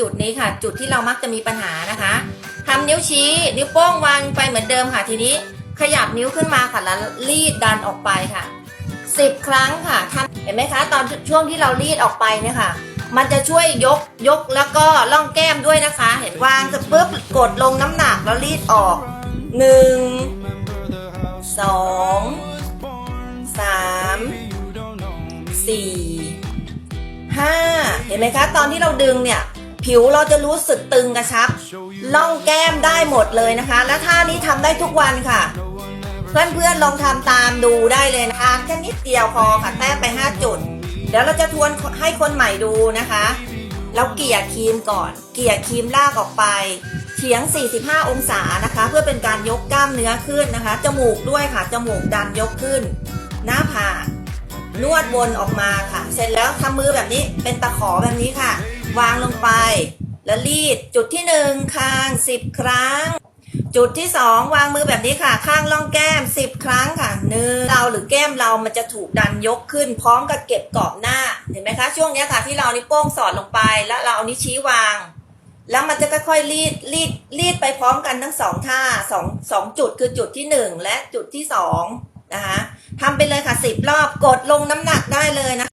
จุดนี้ค่ะ จุดที่เรามักจะมีปัญหานะคะทำนิ้วชี้ นิ้วโป้งวางไปเหมือนเดิมค่ะทีนี้ ขยับนิ้วขึ้นมาค่ะแล้วรีดดันออกไปค่ะสิบครั้งค่ะทำเห็นไหมคะ ตอนช่วงที่เรารีดออกไปเนี่ยค่ะ มันจะช่วยยกยกแล้วก็ล่องแก้มด้วยนะคะ เห็นวางเสร็จปุ๊บกดลงน้ำหนักแล้วรีดออกหนึ่งสองสามสี่ห้าเห็นไหมคะ ตอนที่เราดึงเนี่ย ผิวเราจะรู้สึกตึงกระชับล่องแก้มได้หมดเลยนะคะ และท่านี้ทำได้ทุกวันค่ะ เพื่อนๆลองทำตามดูได้เลยนะคะแค่นิดเดียวพอค่ะแต้มไป 5 จุด เดี๋ยวเราจะทวนให้คนใหม่ดูนะคะแล้วเกลี่ยครีมก่อน เกลี่ยครีมลากออกไปเฉียง 45 องศานะคะ เพื่อเป็นการยกกล้ามเนื้อขึ้นนะคะ จมูกด้วยค่ะ จมูกดันยกขึ้น หน้าผากนวดวนออกมาค่ะ เสร็จแล้วทำมือแบบนี้เป็นตะขอแบบนี้ค่ะ วางลงไป แล้วรีดจุดที่หนึ่งคาง10ครั้ง จุดที่สองวางมือแบบนี้ค่ะ ข้างล่องแก้ม10ครั้งค่ะหนึ่งเราหรือแก้มเรามันจะถูกดันยกขึ้น พร้อมกับเก็บกรอบหน้าเห็นไหมคะช่วงนี้ค่ะ ที่เราเอานิ้วโป้งสอดลงไป แล้วเราเอานิ้วชี้วาง แล้วมันจะค่อยๆรีดรีดรีดไปพร้อมกันทั้งสองท่าสองสองจุดคือจุดที่หนึ่งและจุดที่สองนะคะทำไปเลยค่ะสิบรอบกดลงน้ำหนักได้เลยนะคะ